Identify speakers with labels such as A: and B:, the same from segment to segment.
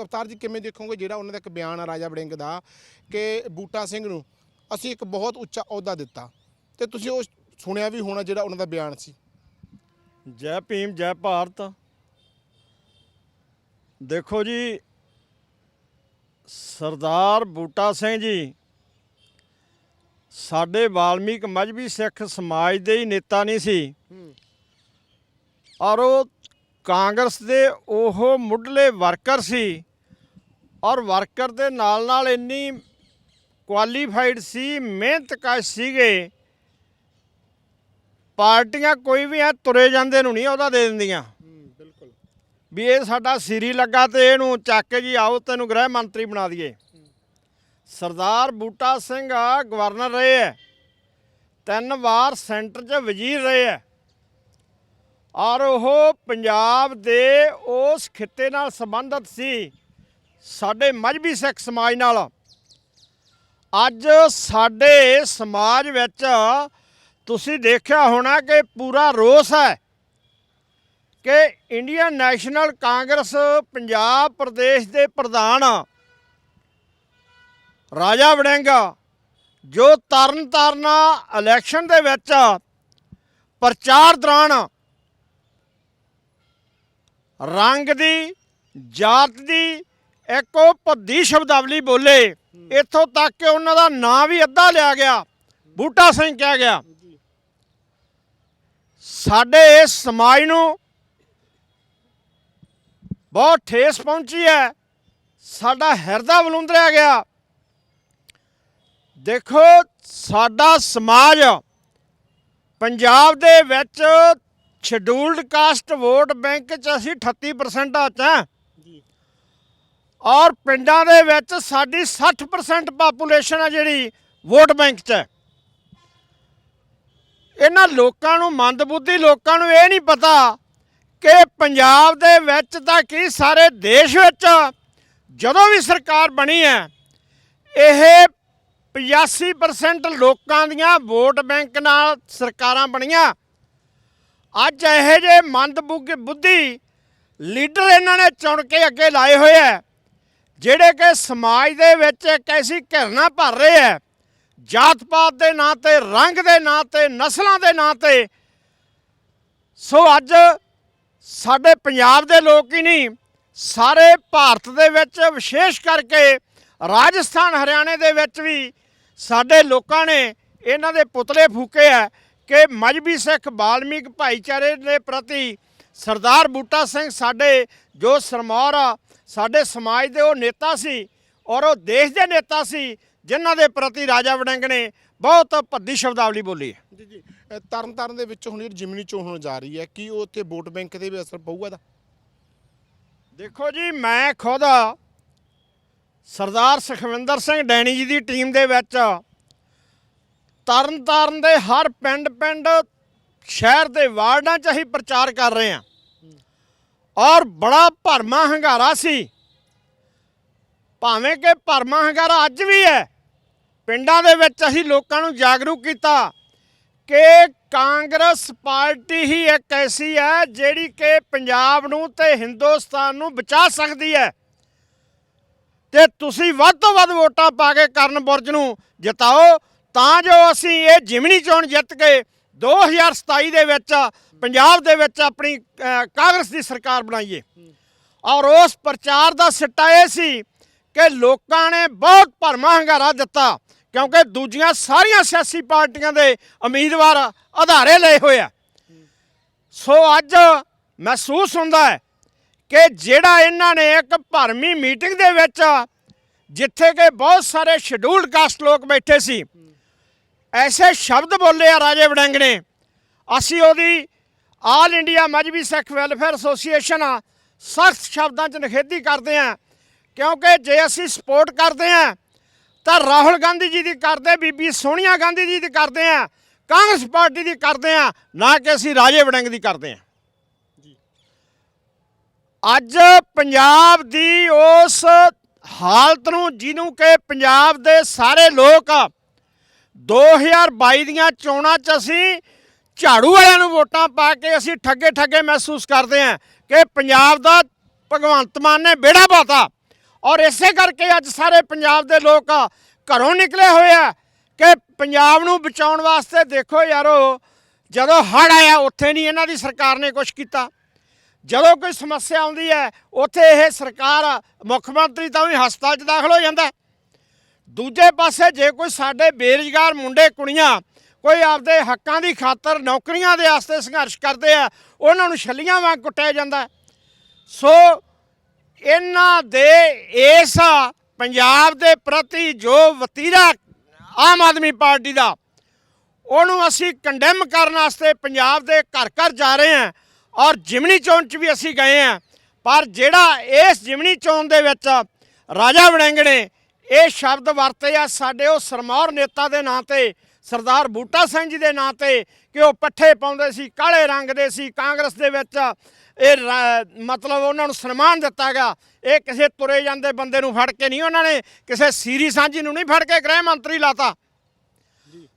A: ਅਵਤਾਰ ਜੀ ਕਿਵੇਂ ਦੇਖੋਗੇ ਜਿਹੜਾ ਉਹਨਾਂ ਦਾ ਇੱਕ ਬਿਆਨ ਆ ਰਾਜਾ ਵੜਿੰਗ ਦਾ ਕਿ ਬੂਟਾ ਸਿੰਘ ਨੂੰ ਅਸੀਂ ਇੱਕ ਬਹੁਤ ਉੱਚਾ ਅਹੁਦਾ ਦਿੱਤਾ? ਤੇ ਤੁਸੀਂ ਉਹ ਸੁਣਿਆ ਵੀ ਹੋਣਾ ਜਿਹੜਾ ਉਹਨਾਂ ਦਾ ਬਿਆਨ ਸੀ।
B: ਜੈ ਭੀਮ ਜੈ ਭਾਰਤ। ਦੇਖੋ ਜੀ ਸਰਦਾਰ ਬੂਟਾ ਸਿੰਘ ਜੀ ਸਾਡੇ ਵਾਲਮੀਕ ਮਜਬੀ ਸਿੱਖ ਸਮਾਜ ਦੇ ਹੀ ਨੇਤਾ ਨਹੀਂ ਸੀ। ਔਰ ਉਹ ਕਾਂਗਰਸ ਦੇ ਉਹ ਮੁੱਢਲੇ ਵਰਕਰ ਸੀ। ਔਰ ਵਰਕਰ ਦੇ ਨਾਲ ਨਾਲ ਇੰਨੀ ਕੁਆਲੀਫਾਈਡ ਸੀ ਮਿਹਨਤਕਸ਼ ਸੀਗੇ ਪਾਰਟੀਆਂ ਕੋਈ ਵੀ ਐ ਤੁਰੇ ਜਾਂਦੇ ਨੂੰ ਨਹੀਂ ਉਹਦਾ ਦੇ ਦਿੰਦੀਆਂ।
A: ਬਿਲਕੁਲ।
B: ਵੀ ਇਹ ਸਾਡਾ ਸਿਰੀ ਲੱਗਾ ਤੇ ਇਹਨੂੰ ਚੱਕ ਕੇ ਜੀ ਆਓ ਤੈਨੂੰ ਗ੍ਰਹਿ ਮੰਤਰੀ ਬਣਾ ਦਈਏ। ਸਰਦਾਰ ਬੂਟਾ ਸਿੰਘ ਆ ਗਵਰਨਰ ਰਹੇ ਐ। ਤਿੰਨ ਵਾਰ ਸੈਂਟਰ 'ਚ ਵਜ਼ੀਰ ਰਹੇ ਐ। ਔਰ ਉਹ ਪੰਜਾਬ ਦੇ ਉਸ ਖਿੱਤੇ ਨਾਲ ਸੰਬੰਧਿਤ ਸੀ। ਸਾਡੇ ਮਜਬੀ ਸਿੱਖ ਸਮਾਜ ਨਾਲ। ਅੱਜ ਸਾਡੇ ਸਮਾਜ ਵਿੱਚ ਤੁਸੀਂ ਦੇਖਿਆ ਹੋਣਾ ਕਿ ਪੂਰਾ ਰੋਸ ਹੈ ਕਿ Indian National Congress Punjab Pradesh ਦੇ ਪ੍ਰਧਾਨ ਰਾਜਾ ਵੜਿੰਗ, ਜੋ ਤਰਨ ਤਾਰਨਾ ਇਲੈਕਸ਼ਨ ਦੇ ਵਿੱਚ ਪ੍ਰਚਾਰ ਦੌਰਾਨ ਰੰਗ ਦੀ, ਜਾਤ ਦੀ ਇੱਕ ਉਹ ਭੱਦੀ ਸ਼ਬਦਾਵਲੀ ਬੋਲੇ। ਇੱਥੋਂ ਤੱਕ ਕਿ ਉਹਨਾਂ ਦਾ ਨਾਂ ਵੀ ਅੱਧਾ ਲਿਆ ਗਿਆ। ਬੂਟਾ ਸਿੰਘ ਕਿਹਾ ਗਿਆ। ਸਾਡੇ ਇਸ ਸਮਾਜ ਨੂੰ ਬਹੁਤ ਠੇਸ ਪਹੁੰਚੀ ਹੈ। ਸਾਡਾ ਹਿਰਦਾ ਬਲੁੰਦਰਿਆ ਗਿਆ। ਦੇਖੋ, ਸਾਡਾ ਸਮਾਜ ਪੰਜਾਬ ਦੇ ਵਿੱਚ ਸ਼ਡਿਊਲਡ ਕਾਸਟ ਵੋਟ ਬੈਂਕ 'ਚ ਅਸੀਂ 38% ਆ ਔਰ ਪਿੰਡਾਂ ਦੇ ਵਿੱਚ ਸਾਡੀ 60% ਪਾਪੂਲੇਸ਼ਨ ਆ ਜਿਹੜੀ ਵੋਟ ਬੈਂਕ 'ਚ ਹੈ। ਇਹਨਾਂ ਲੋਕਾਂ ਨੂੰ ਮੰਦਬੁੱਧੀ ਲੋਕਾਂ ਨੂੰ ਇਹ ਨਹੀਂ ਪਤਾ ਕਿ ਪੰਜਾਬ ਦੇ ਵਿੱਚ ਤਾਂ ਕੀ ਸਾਰੇ ਦੇਸ਼ ਵਿੱਚ ਜਦੋਂ ਵੀ ਸਰਕਾਰ ਬਣੀ ਹੈ, ਇਹ 85% ਲੋਕਾਂ ਦੀਆਂ ਵੋਟ ਬੈਂਕ ਨਾਲ ਸਰਕਾਰਾਂ ਬਣੀਆਂ। ਅੱਜ ਇਹੋ ਜਿਹੇ ਮੰਦਬੁੱਧ, ਬੁੱਧੀ ਲੀਡਰ ਇਹਨਾਂ ਨੇ ਚੁਣ ਕੇ ਅੱਗੇ ਲਾਏ ਹੋਏ ਆ ਜਿਹੜੇ ਕਿ ਸਮਾਜ ਦੇ ਵਿੱਚ ਇੱਕ ਐਸੀ ਘਿਰਨਾ ਭਰ ਰਹੇ ਹੈ ਜਾਤ ਪਾਤ ਦੇ ਨਾਂ ਤੇ, ਰੰਗ ਦੇ ਨਾਂ ਤੇ, ਨਸਲਾਂ ਦੇ ਨਾਂ ਤੇ, ਸੋ ਅੱਜ ਸਾਡੇ ਪੰਜਾਬ ਦੇ ਲੋਕ ਹੀ ਨਹੀਂ, ਸਾਰੇ ਭਾਰਤ ਦੇ ਵਿੱਚ ਵਿਸ਼ੇਸ਼ ਕਰਕੇ ਰਾਜਸਥਾਨ, ਹਰਿਆਣੇ ਦੇ ਵਿੱਚ ਵੀ ਸਾਡੇ ਲੋਕਾਂ ਨੇ ਇਹਨਾਂ ਦੇ ਪੁਤਲੇ ਫੂਕੇ ਆ ਕਿ ਮਜਬੀ ਸਿੱਖ ਬਾਲਮੀਕ ਭਾਈਚਾਰੇ ਦੇ ਪ੍ਰਤੀ ਸਰਦਾਰ ਬੂਟਾ ਸਿੰਘ ਸਾਡੇ ਜੋ ਸਰਮੌਰ ਆ ਸਾਡੇ ਸਮਾਜ ਦੇ ਉਹ ਨੇਤਾ ਸੀ ਔਰ ਉਹ ਦੇਸ਼ ਦੇ ਨੇਤਾ ਸੀ ਜਿਨ੍ਹਾਂ ਦੇ ਪ੍ਰਤੀ ਰਾਜਾ ਵੜਿੰਗ ਨੇ ਬਹੁਤ ਭੱਦੀ ਸ਼ਬਦਾਵਲੀ ਬੋਲੀ ਹੈ।
A: ਜੀ ਜੀ ਤਰਨ ਤਾਰਨ ਦੇ ਵਿੱਚ ਹੁਣ ਜਿਹੜੀ ਜਿਮਨੀ ਚੋਣ ਹੋਣ ਜਾ ਰਹੀ ਹੈ ਕੀ ਉਹ ਉੱਥੇ ਵੋਟ ਬੈਂਕ ਤੇ ਵੀ ਅਸਰ ਪਊਗਾ ਦਾ
B: ਦੇਖੋ ਜੀ ਮੈਂ ਖੁਦ ਸਰਦਾਰ ਸੁਖਵਿੰਦਰ ਸਿੰਘ ਡੈਣੀ ਜੀ ਦੀ ਟੀਮ ਦੇ ਵਿੱਚ ਤਰਨ ਤਾਰਨ ਦੇ ਹਰ ਪਿੰਡ ਪਿੰਡ ਸ਼ਹਿਰ ਦੇ ਵਾਰਡਾਂ 'ਚ ਅਸੀਂ ਪ੍ਰਚਾਰ ਕਰ ਰਹੇ ਹਾਂ। ਔਰ ਬੜਾ ਭਰਮਾ ਹੰਗਾਰਾ ਸੀ। ਭਾਵੇਂ ਕਿ ਭਰਮਾ ਹੰਗਾਰਾ ਅੱਜ ਵੀ ਹੈ, ਪਿੰਡਾਂ ਦੇ ਵਿੱਚ ਅਸੀਂ ਲੋਕਾਂ ਨੂੰ ਜਾਗਰੂਕ ਕੀਤਾ ਕਿ ਕਾਂਗਰਸ ਪਾਰਟੀ ਹੀ ਇੱਕ ਐਸੀ ਹੈ ਜਿਹੜੀ ਕਿ ਪੰਜਾਬ ਨੂੰ ਤੇ ਹਿੰਦੁਸਤਾਨ ਨੂੰ ਬਚਾ ਸਕਦੀ ਹੈ। ਤੇ ਤੁਸੀਂ ਵੱਧ ਤੋਂ ਵੱਧ ਵੋਟਾਂ ਪਾ ਕੇ ਕਰਨ ਬੁਰਜ ਨੂੰ ਜਿਤਾਓ, ਤਾਂ ਜੋ ਅਸੀਂ ਇਹ ਜਿਮਣੀ ਚੋਣ ਜਿੱਤ ਕੇ 2027 ਦੇ ਵਿੱਚ, ਪੰਜਾਬ ਦੇ ਵਿੱਚ ਆਪਣੀ ਕਾਂਗਰਸ ਦੀ ਸਰਕਾਰ ਬਣਾਈਏ। ਔਰ ਉਸ ਪ੍ਰਚਾਰ ਦਾ ਸਿੱਟਾ ਇਹ ਸੀ ਕਿ ਲੋਕਾਂ ਨੇ ਬਹੁਤ ਭਰਮਾ ਹੰਗਾਰਾ ਦਿੱਤਾ, ਕਿਉਂਕਿ ਦੂਜੀਆਂ ਸਾਰੀਆਂ ਸਿਆਸੀ ਪਾਰਟੀਆਂ ਦੇ ਉਮੀਦਵਾਰ ਆਧਾਰੇ ਲਏ ਹੋਏ ਆ। ਸੋ ਅੱਜ ਮਹਿਸੂਸ ਹੁੰਦਾ ਹੈ ਕਿ ਜਿਹੜਾ ਇਹਨਾਂ ਨੇ ਇੱਕ ਭਰਮੀ ਮੀਟਿੰਗ ਦੇ ਵਿੱਚ, ਜਿੱਥੇ ਕਿ ਬਹੁਤ ਸਾਰੇ ਸ਼ਡਿਊਲਡ ਕਾਸਟ ਲੋਕ ਬੈਠੇ ਸੀ ਐਸੇ ਸ਼ਬਦ ਬੋਲੇ ਆ ਰਾਜੇ ਵੜਿੰਗ ਨੇ। ਅਸੀਂ ਉਹਦੀ all India Mazhabi Sikh welfare association ਆ ਸਖਤ ਸ਼ਬਦਾਂ 'ਚ ਨਿਖੇਧੀ ਕਰਦੇ ਆ। ਕਿਉਂਕਿ ਜੇ ਅਸੀਂ ਸਪੋਰਟ ਕਰਦੇ ਆ ਤਾਂ ਰਾਹੁਲ ਗਾਂਧੀ ਜੀ ਦੀ ਕਰਦੇ ਬੀਬੀ ਸੋਨੀਆ ਗਾਂਧੀ ਜੀ ਦੀ ਕਰਦੇ ਆ ਕਾਂਗਰਸ ਪਾਰਟੀ ਦੀ ਕਰਦੇ ਆ ਨਾ ਕਿ ਅਸੀਂ ਰਾਜੇ ਵੜਿੰਗ ਦੀ ਕਰਦੇ ਆ। ਅੱਜ ਪੰਜਾਬ ਦੀ ਉਸ ਹਾਲਤ ਨੂੰ ਜਿਹਨੂੰ ਕਿ ਪੰਜਾਬ ਦੇ ਸਾਰੇ ਲੋਕ 2022 ਦੀਆਂ ਚੋਣਾਂ 'ਚ ਅਸੀਂ ਝਾੜੂ ਵਾਲਿਆਂ ਨੂੰ ਵੋਟਾਂ ਪਾ ਕੇ ਅਸੀਂ ਠੱਗੇ ਠੱਗੇ ਮਹਿਸੂਸ ਕਰਦੇ ਹਾਂ ਕਿ ਪੰਜਾਬ ਦਾ ਭਗਵੰਤ ਮਾਨ ਨੇ ਬੇੜਾ ਪਾਤਾ ਔਰ ਇਸੇ ਕਰਕੇ ਅੱਜ ਸਾਰੇ ਪੰਜਾਬ ਦੇ ਲੋਕ ਘਰੋਂ ਨਿਕਲੇ ਹੋਏ ਆ ਕਿ ਪੰਜਾਬ ਨੂੰ ਬਚਾਉਣ ਵਾਸਤੇ ਦੇਖੋ ਯਾਰੋ, ਜਦੋਂ ਹੜ ਆਇਆ, ਉੱਥੇ ਨਹੀਂ ਇਹਨਾਂ ਦੀ ਸਰਕਾਰ ਨੇ ਕੁਝ ਕੀਤਾ। ਜਦੋਂ ਕੋਈ ਸਮੱਸਿਆ ਆਉਂਦੀ ਹੈ, ਉੱਥੇ ਇਹ ਸਰਕਾਰ ਮੁੱਖ ਮੰਤਰੀ ਤਾਂ ਵੀ ਹਸਪਤਾਲ 'ਚ ਦਾਖਲ ਹੋ ਜਾਂਦਾ। ਦੂਜੇ ਪਾਸੇ ਜੇ ਕੋਈ ਸਾਡੇ ਬੇਰੁਜ਼ਗਾਰ ਮੁੰਡੇ, ਕੁੜੀਆਂ ਕੋਈ ਆਪਦੇ ਹੱਕਾਂ ਦੀ ਖਾਤਰ ਨੌਕਰੀਆਂ ਦੇ ਵਾਸਤੇ ਸੰਘਰਸ਼ ਕਰਦੇ ਆ, ਉਹਨਾਂ ਨੂੰ ਛੱਲੀਆਂ ਵਾਂਗ ਕੁੱਟਿਆ ਜਾਂਦਾ। ਸੋ ਇਹਨਾਂ ਦੇ ਇਸ ਪੰਜਾਬ ਦੇ ਪ੍ਰਤੀ ਜੋ ਵਤੀਰਾ ਆਮ ਆਦਮੀ ਪਾਰਟੀ ਦਾ, ਉਹਨੂੰ ਅਸੀਂ ਕੰਡੈਮ ਕਰਨ ਵਾਸਤੇ ਪੰਜਾਬ ਦੇ ਘਰ ਘਰ ਜਾ ਰਹੇ ਹਾਂ ਔਰ ਜਿਮਨੀ ਚੋਣ 'ਚ ਵੀ ਅਸੀਂ ਗਏ ਹਾਂ। ਪਰ ਜਿਹੜਾ ਇਸ ਜਿਮਨੀ ਚੋਣ ਦੇ ਵਿੱਚ ਰਾਜਾ ਵੜਿੰਗ ਨੇ ਇਹ ਸ਼ਬਦ ਵਰਤੇ ਆ ਸਾਡੇ ਉਹ ਸਰਮੌਰ ਨੇਤਾ ਦੇ ਨਾਂ ਤੇ, ਸਰਦਾਰ ਬੂਟਾ ਸਿੰਘ ਜੀ ਦੇ ਨਾਂ ਤੇ, ਕਿ ਉਹ ਪੱਠੇ ਪਾਉਂਦੇ ਸੀ, ਕਾਲੇ ਰੰਗ ਦੇ ਸੀ, ਕਾਂਗਰਸ ਦੇ ਵਿੱਚ ਇਹ ਰਾ- ਮਤਲਬ ਉਹਨਾਂ ਨੂੰ ਸਨਮਾਨ ਦਿੱਤਾ ਗਿਆ। ਇਹ ਕਿਸੇ ਤੁਰੇ ਜਾਂਦੇ ਬੰਦੇ ਨੂੰ ਫੜ ਕੇ ਨਹੀਂ ਉਹਨਾਂ ਨੇ, ਕਿਸੇ ਸੀਰੀ ਸਾਂਝੀ ਨੂੰ ਨਹੀਂ ਫੜ ਕੇ ਗ੍ਰਹਿ ਮੰਤਰੀ ਲਾਤਾ।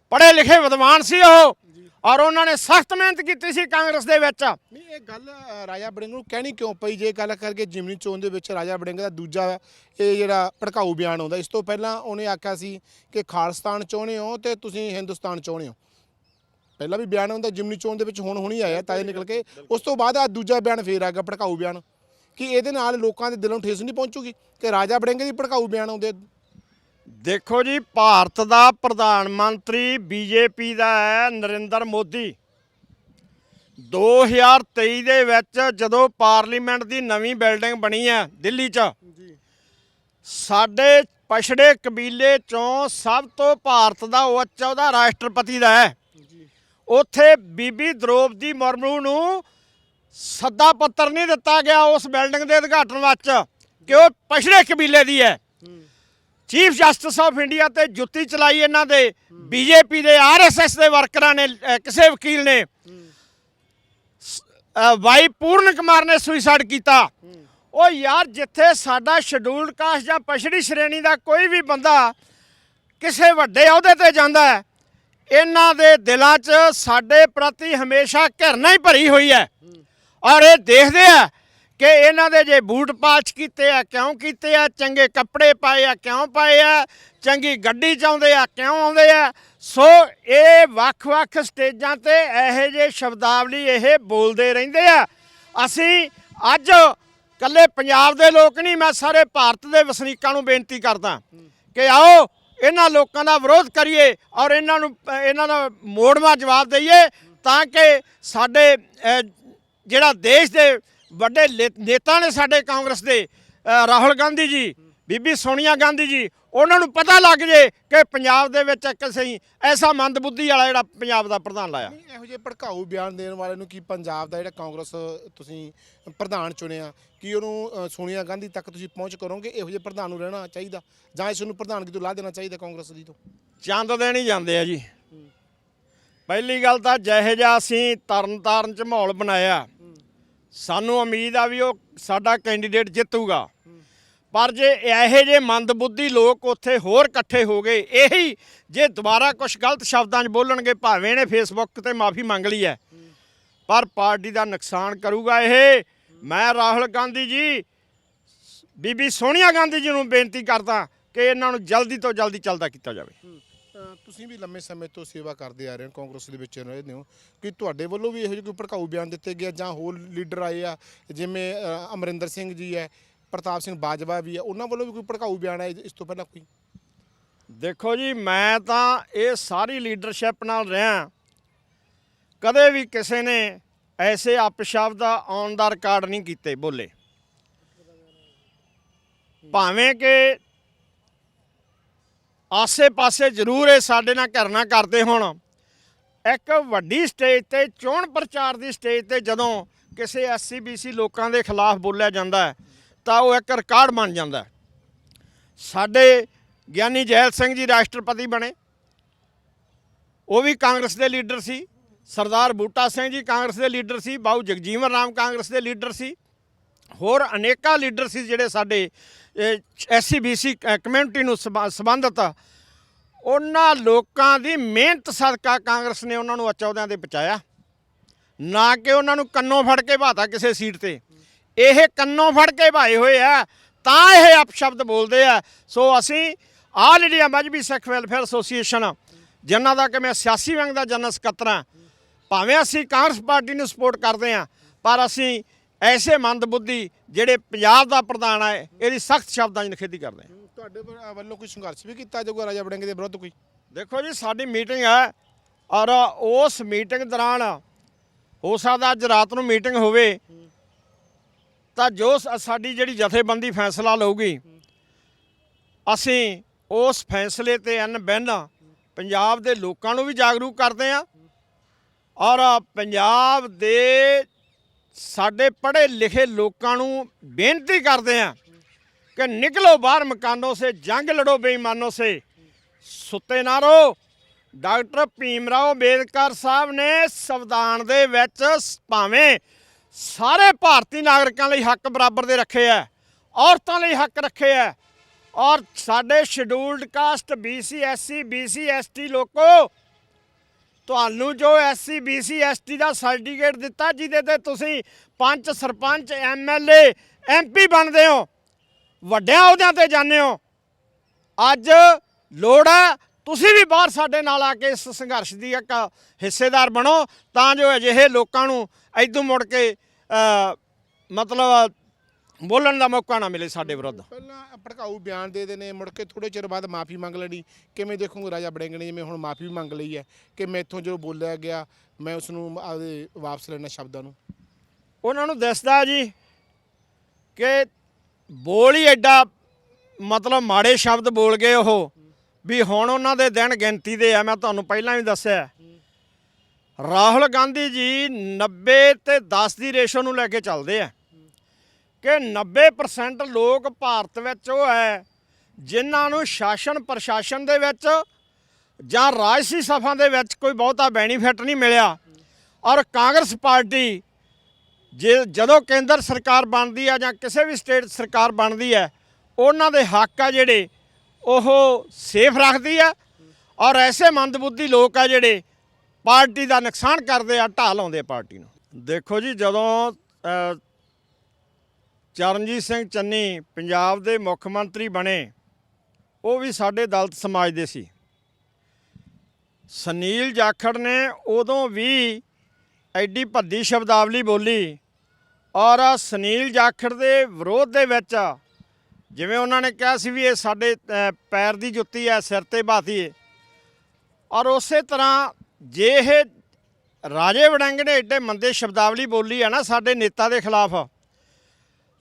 B: ਪੜ੍ਹੇ ਲਿਖੇ ਵਿਦਵਾਨ ਸੀ ਉਹ। ਔਰ ਉਹਨਾਂ ਨੇ ਸਖਤ ਮਿਹਨਤ ਕੀਤੀ ਸੀ ਕਾਂਗਰਸ ਦੇ ਵਿੱਚ।
A: ਨਹੀਂ ਇਹ ਗੱਲ ਅ, ਰਾਜਾ ਬੜਿੰਗ ਨੂੰ ਕਹਿਣੀ ਕਿਉਂ ਪਈ? ਜੇ ਗੱਲ ਕਰਕੇ ਜਿਮਨੀ ਚੋਣ ਦੇ ਵਿੱਚ ਰਾਜਾ ਬੜਿੰਗ ਦਾ ਦੂਜਾ ਇਹ ਜਿਹੜਾ ਭੜਕਾਊ ਬਿਆਨ ਆਉਂਦਾ ਇਸ ਤੋਂ ਪਹਿਲਾਂ ਉਹਨੇ ਆਖਿਆ ਸੀ ਕਿ ਖਾਲਿਸਤਾਨ ਚਾਹੁੰਦੇ ਹੋ ਤੇ ਤੁਸੀਂ ਹਿੰਦੁਸਤਾਨ ਚਾਹੁੰਦੇ ਹੋ। ਪਹਿਲਾਂ ਵੀ ਬਿਆਨ ਆਉਂਦਾ ਜਿਮਨੀ ਚੋਣ ਦੇ ਵਿੱਚ ਹੁਣ ਹੁਣ ਹੀ ਆਇਆ ਤਾਜ਼ੇ ਨਿਕਲ ਕੇ ਉਸ ਤੋਂ ਬਾਅਦ ਆ ਦੂਜਾ ਬਿਆਨ ਫੇਰ ਆ ਗਿਆ ਭੜਕਾਊ ਬਿਆਨ। ਕਿ ਇਹਦੇ ਨਾਲ ਲੋਕਾਂ ਦੇ ਦਿਲੋਂ ਠੇਸ ਨਹੀਂ ਪਹੁੰਚੂਗੀ? ਕਿ ਰਾਜਾ ਵੜਿੰਗ ਦੀ ਭੜਕਾਊ ਬਿਆਨ ਆਉਂਦੇ
B: ਦੇਖੋ ਜੀ ਭਾਰਤ ਦਾ ਪ੍ਰਧਾਨ ਮੰਤਰੀ ਬੀਜੇਪੀ ਦਾ ਹੈ ਨਰਿੰਦਰ ਮੋਦੀ। 2023 ਦੇ ਵਿੱਚ ਜਦੋਂ ਪਾਰਲੀਮੈਂਟ ਦੀ ਨਵੀਂ ਬਿਲਡਿੰਗ ਬਣੀ ਹੈ ਦਿੱਲੀ 'ਚ ਸਾਡੇ ਪਛੜੇ ਕਬੀਲੇ ਚੋਂ ਸਭ ਤੋਂ ਭਾਰਤ ਦਾ ਉੱਚ ਉਹਦਾ ਰਾਸ਼ਟਰਪਤੀ ਦਾ ਹੈ। ਉੱਥੇ ਬੀਬੀ ਦ੍ਰੋਪਦੀ ਮੁਰਮੂ ਨੂੰ ਸੱਦਾ ਪੱਤਰ ਨਹੀਂ ਦਿੱਤਾ ਗਿਆ ਉਸ ਬਿਲਡਿੰਗ ਦੇ ਉਦਘਾਟਨ ਵਿੱਚ ਕਿ ਉਹ ਪਛੜੇ ਕਬੀਲੇ ਦੀ ਹੈ। ਚੀਫ ਜਸਟਿਸ ਆਫ ਇੰਡੀਆ ਤੇ ਜੁੱਤੀ ਚਲਾਈ ਇਹਨਾਂ ਦੇ ਬੀਜੇਪੀ ਦੇ ਆਰਐਸਐਸ ਦੇ ਵਰਕਰਾਂ ਨੇ ਕਿਸੇ ਵਕੀਲ ਨੇ। ਵਾਈ ਪੂਰਨ ਕੁਮਾਰ ਨੇ ਸੁਇਸਾਈਡ ਕੀਤਾ। ਉਹ ਯਾਰ ਜਿੱਥੇ ਸਾਡਾ ਸ਼ਡਿਊਲਡ ਕਾਸਟ ਜਾਂ ਪਛੜੀ ਸ਼੍ਰੇਣੀ ਦਾ ਕੋਈ ਵੀ ਬੰਦਾ ਕਿਸੇ ਵੱਡੇ ਅਹੁਦੇ ਤੇ ਜਾਂਦਾ ਹੈ, ਇਹਨਾਂ ਦੇ ਦਿਲਾਂ 'ਚ ਸਾਡੇ ਪ੍ਰਤੀ ਹਮੇਸ਼ਾ ਘਿਰਨਾ ਹੀ ਭਰੀ ਹੋਈ ਹੈ। ਔਰ ਇਹ ਦੇਖਦੇ ਆ ਕਿ ਇਹਨਾਂ ਦੇ ਜੇ ਬੂਟ ਪਾਚ ਕੀਤੇ ਆ, ਕਿਉਂ ਕੀਤੇ ਆ? ਚੰਗੇ ਕੱਪੜੇ ਪਾਏ ਆ, ਕਿਉਂ ਪਾਏ ਆ? ਚੰਗੀ ਗੱਡੀ ਚਾਉਂਦੇ ਆ, ਕਿਉਂ ਆਉਂਦੇ ਆ? ਸੋ ਇਹ ਵੱਖ-ਵੱਖ ਸਟੇਜਾਂ ਤੇ ਇਹੋ ਜਿਹੇ ਸ਼ਬਦਾਵਲੀ ਇਹ ਬੋਲਦੇ ਰਹਿੰਦੇ ਆ। ਅਸੀਂ ਅੱਜ ਕੱਲੇ ਪੰਜਾਬ ਦੇ ਲੋਕ ਨਹੀਂ, ਮੈਂ ਸਾਰੇ ਭਾਰਤ ਦੇ ਵਸਨੀਕਾਂ ਨੂੰ ਬੇਨਤੀ ਕਰਦਾ ਕਿ ਆਓ ਇਹਨਾਂ ਲੋਕਾਂ ਦਾ ਵਿਰੋਧ ਕਰੀਏ ਔਰ ਇਹਨਾਂ ਨੂੰ, ਇਹਨਾਂ ਦਾ ਮੋੜਵਾ ਜਵਾਬ ਦਈਏ ਤਾਂ ਕਿ ਸਾਡੇ ਜਿਹੜਾ ਦੇਸ਼ ਦੇ ਵੱਡੇ ਨੇਤਾ ਨੇ ਸਾਡੇ ਕਾਂਗਰਸ ਦੇ ਰਾਹੁਲ ਗਾਂਧੀ ਜੀ ਬੀਬੀ ਸੋਨੀਆ ਗਾਂਧੀ ਜੀ ਉਹਨਾਂ ਨੂੰ ਪਤਾ ਲੱਗ ਜੇ ਕਿ ਪੰਜਾਬ ਦੇ ਵਿੱਚ ਇੱਕ ਸਹੀ ਐਸਾ ਮੰਦਬੁੱਧੀ ਵਾਲਾ ਜਿਹੜਾ ਪੰਜਾਬ ਦਾ ਪ੍ਰਧਾਨ ਲਾਇਆ।
A: ਨਹੀਂ ਇਹੋ ਜਿਹੇ ਭੜਕਾਊ ਬਿਆਨ ਦੇਣ ਵਾਲੇ ਨੂੰ ਕੀ ਪੰਜਾਬ ਦਾ ਜਿਹੜਾ ਕਾਂਗਰਸ ਤੁਸੀਂ ਪ੍ਰਧਾਨ ਚੁਣਿਆ ਕੀ ਉਹਨੂੰ ਸੋਨੀਆ ਗਾਂਧੀ ਤੱਕ ਤੁਸੀਂ ਪਹੁੰਚ ਕਰੋਗੇ? ਇਹੋ ਜਿਹੇ ਪ੍ਰਧਾਨ ਨੂੰ ਰਹਿਣਾ ਚਾਹੀਦਾ ਜਾਂ ਇਸ ਨੂੰ ਪ੍ਰਧਾਨਗੀ ਤੋਂ ਲਾ ਦੇਣਾ ਚਾਹੀਦਾ ਕਾਂਗਰਸ ਦੀ ਤੋਂ?
B: ਚੰਦ ਦੇਣ ਹੀ ਜਾਂਦੇ ਆ ਜੀ। ਪਹਿਲੀ ਗੱਲ ਤਾਂ ਜਿਹੇ ਜਿਹਾ ਅਸੀਂ ਤਰਨ ਤਾਰਨ ਚ ਮਾਹੌਲ ਬਣਾਇਆ ਸਾਨੂੰ ਉਮੀਦ ਆ ਵੀ ਉਹ ਸਾਡਾ ਕੈਂਡੀਡੇਟ ਜਿੱਤੂਗਾ। ਪਰ ਜੇ ਇਹੋ ਜਿਹੇ ਮੰਦਬੁੱਧੀ ਲੋਕ ਉੱਥੇ ਹੋਰ ਇਕੱਠੇ ਹੋ ਗਏ, ਇਹੀ ਜੇ ਦੁਬਾਰਾ ਕੁਝ ਗਲਤ ਸ਼ਬਦਾਂ 'ਚ ਬੋਲਣਗੇ, ਭਾਵੇਂ ਨੇ ਫੇਸਬੁੱਕ ਤੇ ਮਾਫੀ ਮੰਗ ਲਈ ਹੈ। ਪਰ ਪਾਰਟੀ ਦਾ ਨੁਕਸਾਨ ਕਰੂਗਾ ਇਹ। ਮੈਂ ਰਾਹੁਲ ਗਾਂਧੀ ਜੀ, ਬੀਬੀ ਸੋਨੀਆ ਗਾਂਧੀ ਜੀ ਨੂੰ ਬੇਨਤੀ ਕਰਦਾ ਕਿ ਇਹਨਾਂ ਨੂੰ ਜਲਦੀ ਤੋਂ ਜਲਦੀ ਚੱਲਦਾ ਕੀਤਾ ਜਾਵੇ।
A: ਤੁਸੀਂ ਵੀ ਲੰਮੇ ਸਮੇਂ ਤੋਂ ਸੇਵਾ ਕਰਦੇ ਆ ਰਹੇ ਹੋ ਕਾਂਗਰਸ ਦੇ ਵਿੱਚ ਰਹਿੰਦੇ ਹੋ ਕਿ ਤੁਹਾਡੇ ਵੱਲੋਂ ਵੀ ਇਹੋ ਜਿਹੇ ਕੋਈ ਭੜਕਾਊ ਬਿਆਨ ਦਿੱਤੇ ਗਏ ਜਾਂ ਹੋਰ ਲੀਡਰ ਆਏ ਆ ਜਿਵੇਂ ਅ, ਅਮਰਿੰਦਰ ਸਿੰਘ ਜੀ ਹੈ ਪ੍ਰਤਾਪ ਸਿੰਘ ਬਾਜਵਾ ਵੀ ਹੈ ਉਹਨਾਂ ਵੱਲੋਂ ਵੀ ਕੋਈ ਭੜਕਾਊ ਬਿਆਨ ਆਇਆ ਇਸ ਤੋਂ ਪਹਿਲਾਂ ਕੋਈ?
B: ਦੇਖੋ ਜੀ ਮੈਂ ਤਾਂ ਇਹ ਸਾਰੀ ਲੀਡਰਸ਼ਿਪ ਨਾਲ ਰਿਹਾ। ਕਦੇ ਵੀ ਕਿਸੇ ਨੇ ਐਸੇ ਅਪਸ਼ਬਦ ਆਉਣ ਦਾ ਰਿਕਾਰਡ ਨਹੀਂ ਕੀਤੇ ਬੋਲੇ। ਭਾਵੇਂ ਕਿ ਆਸੇ-ਪਾਸੇ ਜ਼ਰੂਰ ਇਹ ਸਾਡੇ ਨਾਲ ਕਰਨਾ ਕਰਦੇ ਹੁਣ। ਇੱਕ ਵੱਡੀ ਸਟੇਜ ਤੇ ਚੋਣ ਪ੍ਰਚਾਰ ਦੀ ਸਟੇਜ ਤੇ ਜਦੋਂ ਕਿਸੇ ਐਸਸੀਬੀਸੀ ਲੋਕਾਂ ਦੇ ਖਿਲਾਫ ਬੋਲਿਆ ਜਾਂਦਾ ਹੈ, ਤਾਂ ਉਹ ਇੱਕ ਰਿਕਾਰਡ ਬਣ ਜਾਂਦਾ ਸਾਡੇ ਗਿਆਨੀ ਜੈਲ ਸਿੰਘ ਜੀ ਰਾਸ਼ਟਰਪਤੀ ਬਣੇ। ਉਹ ਵੀ ਕਾਂਗਰਸ ਦੇ ਲੀਡਰ ਸੀ। ਸਰਦਾਰ ਬੂਟਾ ਸਿੰਘ ਜੀ ਕਾਂਗਰਸ ਦੇ ਲੀਡਰ ਸੀ। ਬਾਊ ਜਗਜੀਵਨ ਰਾਮ ਕਾਂਗਰਸ ਦੇ ਲੀਡਰ ਸੀ। ਹੋਰ ਅਨੇਕਾਂ ਲੀਡਰ ਸੀ ਜਿਹੜੇ ਸਾਡੇ ਐਸਸੀਬੀਸੀ ਕਮਿਊਨਿਟੀ ਨੂੰ ਸਬੰ- ਸੰਬੰਧਿਤ ਉਹਨਾਂ ਲੋਕਾਂ ਦੀ ਮਿਹਨਤ ਸਦਕਾ ਕਾਂਗਰਸ ਨੇ ਉਹਨਾਂ ਨੂੰ ਅਹੁਦਿਆਂ ਤੇ ਪਹੁੰਚਾਇਆ ਨਾ ਕਿ ਉਹਨਾਂ ਨੂੰ ਕੰਨੋਂ ਫੜ ਕੇ ਭਾਤਾ ਕਿਸੇ ਸੀਟ ਤੇ। ਇਹ ਕੰਨੋਂ ਫੜ ਕੇ ਭਾਏ ਹੋਏ ਆ, ਤਾਂ ਇਹ ਅਪਸ਼ਬਦ ਬੋਲਦੇ ਆ। ਸੋ ਅਸੀਂ all India Mazhabi Sikh welfare association, ਜਿਨ੍ਹਾਂ ਦਾ ਕਿ ਮੈਂ ਸਿਆਸੀ ਵਿੰਗ ਦਾ ਜਨਰਲ ਸਕੱਤਰ ਹਾਂ, ਭਾਵੇਂ ਅਸੀਂ ਕਾਂਗਰਸ ਪਾਰਟੀ ਨੂੰ ਸਪੋਰਟ ਕਰਦੇ ਹਾਂ, ਪਰ ਅਸੀਂ ਐਸੇ ਮੰਦਬੁੱਧੀ ਜਿਹੜੇ ਪੰਜਾਬ ਦਾ ਪ੍ਰਧਾਨ ਹੈ ਇਹਦੀ ਸਖਤ ਸ਼ਬਦਾਂ 'ਚ ਨਿਖੇਧੀ ਕਰਦੇ ਹਾਂ
A: ਤੁਹਾਡੇ ਵੱਲੋਂ ਕੋਈ ਸੰਘਰਸ਼ ਵੀ ਕੀਤਾ ਜਾਊਗਾ ਰਾਜਾ ਵੜਿੰਗ ਦੇ ਵਿਰੁੱਧ ਕੋਈ?
B: ਦੇਖੋ ਜੀ ਸਾਡੀ ਮੀਟਿੰਗ ਹੈ ਔਰ ਉਸ ਮੀਟਿੰਗ ਦੌਰਾਨ ਹੋ ਸਕਦਾ ਅੱਜ ਰਾਤ ਨੂੰ ਮੀਟਿੰਗ ਹੋਵੇ ਤਾਂ ਜੋ ਸਾਡੀ ਜਿਹੜੀ ਜਥੇਬੰਦੀ ਫੈਸਲਾ ਲਊਗੀ ਅਸੀਂ ਉਸ ਫੈਸਲੇ ਤੇ ਅਨ ਬੈਨ ਪੰਜਾਬ ਦੇ ਲੋਕਾਂ ਨੂੰ ਵੀ ਜਾਗਰੂਕ ਕਰਦੇ ਹਾਂ ਔਰ ਪੰਜਾਬ ਦੇ ਸਾਡੇ ਪੜ੍ਹੇ ਲਿਖੇ ਲੋਕਾਂ ਨੂੰ ਬੇਨਤੀ ਕਰਦੇ ਹਾਂ ਕਿ ਨਿਕਲੋ ਬਾਹਰ ਮਕਾਨੋਂ ਸੇ, ਜੰਗ ਲੜੋ ਬੇਈਮਾਨੋਂ ਸੇ। ਸੁੱਤੇ ਨਾ ਰਹੋ। ਡਾਕਟਰ ਭੀਮ ਰਾਓ ਅੰਬੇਦਕਰ ਸਾਹਿਬ ਨੇ ਸੰਵਿਧਾਨ ਦੇ ਵਿੱਚ ਭਾਵੇਂ ਸਾਰੇ ਭਾਰਤੀ ਨਾਗਰਿਕਾਂ ਲਈ ਹੱਕ ਬਰਾਬਰ ਦੇ ਰੱਖੇ ਆ ਔਰਤਾਂ ਲਈ ਹੱਕ ਰੱਖੇ ਆ ਔਰ ਸਾਡੇ scheduled caste BC SC BC ST ਲੋਕੋ ਤੁਹਾਨੂੰ ਜੋ ਐਸਸੀ, ਬੀਸੀ, ਐਸਟੀ ਦਾ ਸਰਟੀਫਿਕੇਟ ਦਿੱਤਾ, ਜਿਹਦੇ ਤੇ ਤੁਸੀਂ ਪੰਚ, ਸਰਪੰਚ ਐਮਐਲਏ ਐਮਪੀ ਬਣਦੇ ਹੋ, ਵੱਡਿਆਂ ਅਹੁਦਿਆਂ ਤੇ ਜਾਂਦੇ ਹੋ, ਅੱਜ ਲੋੜ ਹੈ, ਤੁਸੀਂ ਵੀ ਬਾਹਰ ਸਾਡੇ ਨਾਲ ਆ ਕੇ ਇਸ ਸੰਘਰਸ਼ ਦੀ ਇੱਕ ਹਿੱਸੇਦਾਰ ਬਣੋ, ਤਾਂ ਜੋ ਅਜਿਹੇ ਲੋਕਾਂ ਨੂੰ ਇਦੋਂ ਮੁੜ ਕੇ ਮਤਲਬ ਬੋਲਣ ਦਾ ਮੌਕਾ ਨਾ ਮਿਲੇ ਸਾਡੇ ਵਿਰੁੱਧ।
A: ਪਹਿਲਾਂ ਭੜਕਾਊ ਬਿਆਨ ਦੇ ਦੇਣੇ ਮੁੜ ਕੇ ਥੋੜੇ ਚਿਰ ਬਾਅਦ ਮਾਫੀ ਮੰਗ ਲੈਣੀ। ਕਿਵੇਂ ਦੇਖੋਗੇ ਰਾਜਾ ਵੜਿੰਗ ਨੇ ਜਿਵੇਂ ਹੁਣ ਮਾਫੀ ਵੀ ਮੰਗ ਲਈ ਹੈ ਕਿ ਮੈਥੋਂ ਜੋ ਬੋਲਿਆ ਗਿਆ ਮੈਂ ਉਸ ਨੂੰ ਆਪਦੇ ਵਾਪਸ ਲੈਣਾ ਸ਼ਬਦਾਂ ਨੂੰ?
B: ਉਹਨਾਂ ਨੂੰ ਦੱਸਦਾ ਜੀ ਕਿ ਬੋਲ ਹੀ ਐਡਾ ਮਤਲਬ ਮਾੜੇ ਸ਼ਬਦ ਬੋਲ ਗਏ ਉਹ ਵੀ ਹੁਣ ਉਹਨਾਂ ਦੇ ਦਿਨ ਗਿਣਤੀ ਦੇ ਆ ਮੈਂ ਤੁਹਾਨੂੰ ਪਹਿਲਾਂ ਵੀ ਦੱਸਿਆ। ਰਾਹੁਲ ਗਾਂਧੀ ਜੀ 90 ਤੇ 10 ਦੀ ਰੇਸ਼ੋ ਨੂੰ ਲੈ ਕੇ ਚੱਲਦੇ ਆ। ਕਿ 90% ਲੋਕ ਭਾਰਤ ਵਿੱਚ ਉਹ ਹੈ, ਜਿਨ੍ਹਾਂ ਨੂੰ ਸ਼ਾਸਨ ਪ੍ਰਸ਼ਾਸਨ ਦੇ ਵਿੱਚ ਜਾਂ ਰਾਜਸੀ ਸਭਾ ਦੇ ਵਿੱਚ ਕੋਈ ਬਹੁਤਾ ਬੈਨੀਫਿਟ ਨਹੀਂ ਮਿਲਿਆ। ਔਰ ਕਾਂਗਰਸ ਪਾਰਟੀ ਜੇ ਜਦੋਂ ਕੇਂਦਰ ਸਰਕਾਰ ਬਣਦੀ ਆ ਜਾਂ ਕਿਸੇ ਵੀ ਸਟੇਟ ਸਰਕਾਰ ਬਣਦੀ ਹੈ, ਉਹਨਾਂ ਦੇ ਹੱਕ ਆ ਜਿਹੜੇ, ਉਹ ਸੇਫ ਰੱਖਦੀ ਆ ਔਰ ਐਸੇ ਮੰਦਬੁੱਧੀ ਲੋਕ ਆ ਜਿਹੜੇ, ਪਾਰਟੀ ਦਾ ਨੁਕਸਾਨ ਕਰਦੇ ਆ, ਢਾਹ ਲਾਉਂਦੇ ਪਾਰਟੀ ਨੂੰ। ਦੇਖੋ ਜੀ, ਜਦੋਂ ਚਰਨਜੀਤ ਸਿੰਘ ਚੰਨੀ ਪੰਜਾਬ ਦੇ ਮੁੱਖ ਮੰਤਰੀ ਬਣੇ। ਉਹ ਵੀ ਸਾਡੇ ਦਲਿਤ ਸਮਾਜ ਦੇ ਸੀ। ਸੁਨੀਲ ਜਾਖੜ ਨੇ ਉਦੋਂ ਵੀ ਐਡੀ ਭੱਦੀ ਸ਼ਬਦਾਵਲੀ ਬੋਲੀ ਔਰ ਸੁਨੀਲ ਜਾਖੜ ਦੇ ਵਿਰੋਧ ਦੇ ਵਿੱਚ ਜਿਵੇਂ ਉਹਨਾਂ ਨੇ ਕਿਹਾ ਸੀ ਵੀ ਇਹ ਸਾਡੇ ਪੈਰ ਦੀ ਜੁੱਤੀ ਹੈ, ਸਿਰ ਤੇ ਬਾਤੀ ਹੈ ਔਰ ਉਸੇ ਤਰ੍ਹਾਂ ਜੇ ਇਹ ਰਾਜੇ ਵੜਿੰਗ ਨੇ ਐਡੇ ਮੰਦੇ ਸ਼ਬਦਾਵਲੀ ਬੋਲੀ ਹੈ ਨਾ ਸਾਡੇ ਨੇਤਾ ਦੇ ਖਿਲਾਫ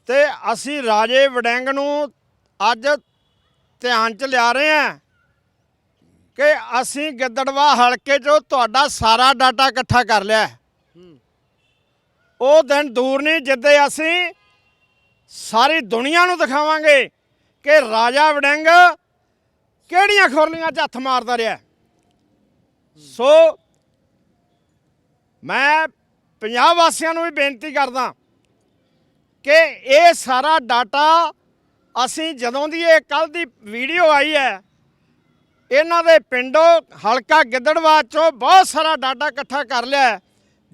B: ਤੇ ਅਸੀਂ ਰਾਜੇ ਵੜਿੰਗ ਨੂੰ ਅੱਜ ਧਿਆਨ ਚ ਲਿਆ ਰਹੇ ਹਾਂ ਕਿ ਅਸੀਂ ਗਿੱਦੜਵਾ ਹਲਕੇ 'ਚੋਂ ਤੁਹਾਡਾ ਸਾਰਾ ਡਾਟਾ ਇਕੱਠਾ ਕਰ ਲਿਆ ਉਹ ਦਿਨ ਦੂਰ ਨਹੀਂ, ਜਿੱਦੇ ਅਸੀਂ ਸਾਰੀ ਦੁਨੀਆ ਨੂੰ ਦਿਖਾਵਾਂਗੇ ਕਿ ਰਾਜਾ ਵੜਿੰਗ ਕਿਹੜੀਆਂ ਖੁਰਲੀਆਂ 'ਚ ਹੱਥ ਮਾਰਦਾ ਰਿਹਾ ਸੋ ਮੈਂ ਪੰਜਾਬ ਵਾਸੀਆਂ ਨੂੰ ਵੀ ਬੇਨਤੀ ਕਰਦਾ ਕਿ ਇਹ ਸਾਰਾ ਡਾਟਾ ਅਸੀਂ ਜਦੋਂ ਦੀ ਇਹ ਕੱਲ ਦੀ ਵੀਡੀਓ ਆਈ ਹੈ, ਇਹਨਾਂ ਦੇ ਪਿੰਡੋਂ ਹਲਕਾ ਗਿੱਦੜਵਾਦ ਚੋਂ ਬਹੁਤ ਸਾਰਾ ਡਾਟਾ ਇਕੱਠਾ ਕਰ ਲਿਆ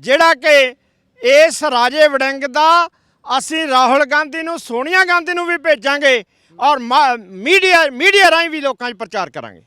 B: ਜਿਹੜਾ ਕਿ ਇਸ ਰਾਜੇ ਵੜਿੰਗ ਦਾ ਅਸੀਂ ਰਾਹੁਲ ਗਾਂਧੀ ਨੂੰ, ਸੋਨੀਆ ਗਾਂਧੀ ਨੂੰ ਵੀ ਭੇਜਾਂਗੇ ਔਰ ਮਾ- ਮੀਡੀਆ ਮੀਡੀਆ ਰਾਹੀਂ ਵੀ ਲੋਕਾਂ 'ਚ ਪ੍ਰਚਾਰ ਕਰਾਂਗੇ।